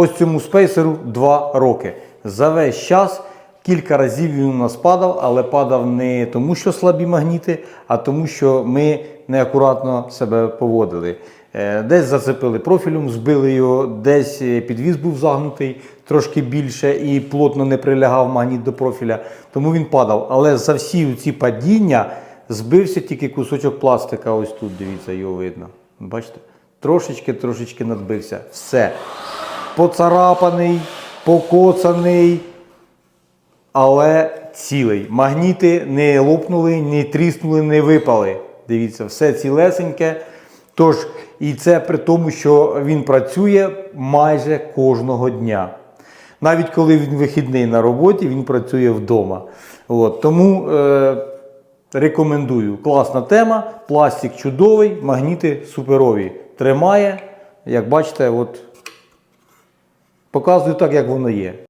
Ось цьому спейсеру 2 роки. За весь час кілька разів він у нас падав, але падав не тому, що слабі магніти, а тому, що ми неакуратно себе поводили. Е, Десь зацепили профілем, збили його, десь е, підвіз був загнутий трошки більше і плотно не прилягав магніт до профіля, тому він падав. Але за всі ці падіння збився тільки кусочок пластика. Ось тут, дивіться, його видно. Бачите? Трошечки, трошечки надбився. Все. Поцарапаний, покоцаний, але цілий. Магніти не лопнули, не тріснули, не випали. Дивіться, все цілесеньке. Тож, і це при тому, що він працює майже кожного дня. Навіть коли він вихідний на роботі, він працює вдома. От, тому е, рекомендую. Класна тема, пластик чудовий, магніти суперові. Тримає, як бачите, от, показую так, як воно є.